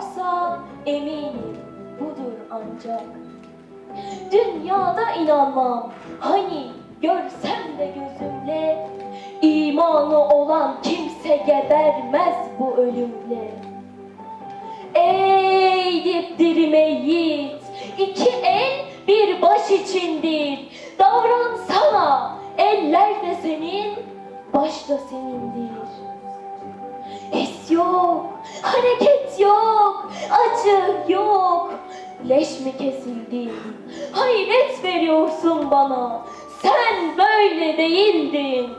varsa eminim budur ancak. Dünyada inanmam hani görsem de gözümle imanı olan kimse gebermez bu ölümle. Ey dipdirime yiğit, iki el bir baş içindir. Davransana, eller de senin, baş da senindir. Yok, hareket yok, acı yok. Leş mi kesildin? Hayret veriyorsun bana. Sen böyle değildin.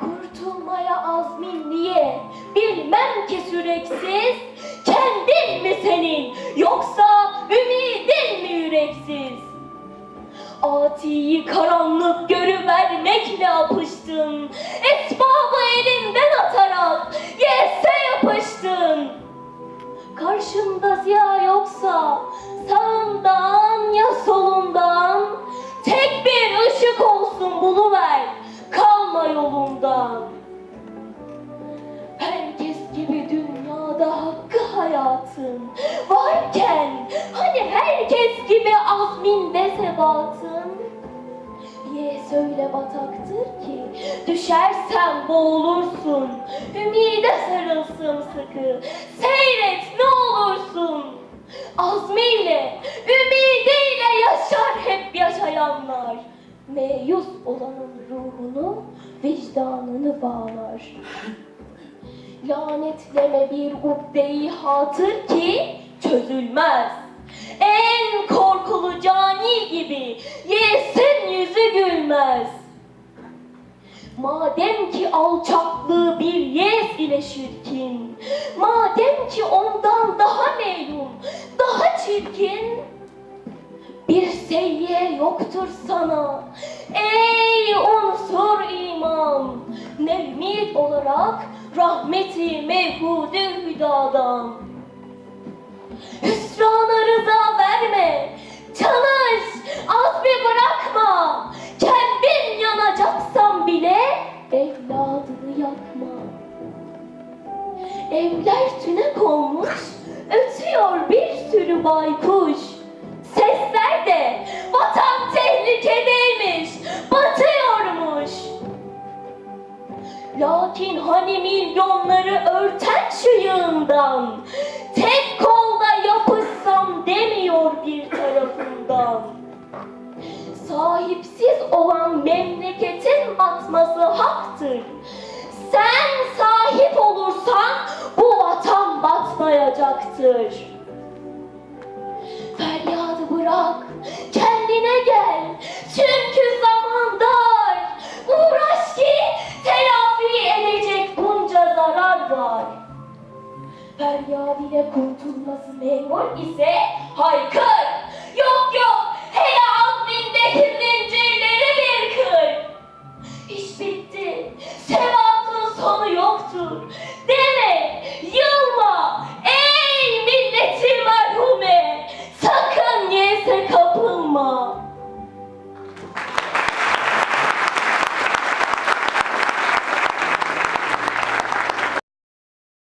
Kurtulmaya azmin niye? Bilmem ki süreksiz. Kendin mi senin? Yoksa ümidin mi yüreksiz? Atiyi karanlık görüvermekle yapıştın. Esbabı elinden Karşında ziya yoksa sağından ya solundan tek bir ışık olsun buluver kalma yolundan. Herkes gibi dünyada hakkı hayatın varken hani herkes gibi azminde sebatın. Niye söyle bataktır ki düşersen boğulursun. Ümide sarılsın sıkı seyret olursun Azmiyle, ümidiyle yaşar hep yaşayanlar Meyus olanın ruhunu, vicdanını bağlar Lanetleme bir ukdeyi hatır ki çözülmez. En korkulu cani gibi yesin yüzü gülmez. Madem ki alçaklığı bir yes ile şirkin, madem ki ondan daha melun, daha çirkin, bir seyye yoktur sana. Ey unsur iman, ne ümit olarak rahmeti mevhudu hüdadan. Hüsrana rıza evladını yakma. Evler tüne konmuş, ötüyor bir sürü baykuş. Sesler de vatan tehlikedeymiş, batıyormuş. Lakin hani milyonları örten şu yığından Tek kolda yapışsam demiyor bir tarafından Sahipsiz olan memleketin batması haktır Sen sahip olursan bu vatan batmayacaktır Feryadı bırak, kendine gel. Çünkü zaman dar. Uğraş ki telafi edecek bunca zarar var. Feryat ile kurtulması memur ise haykır.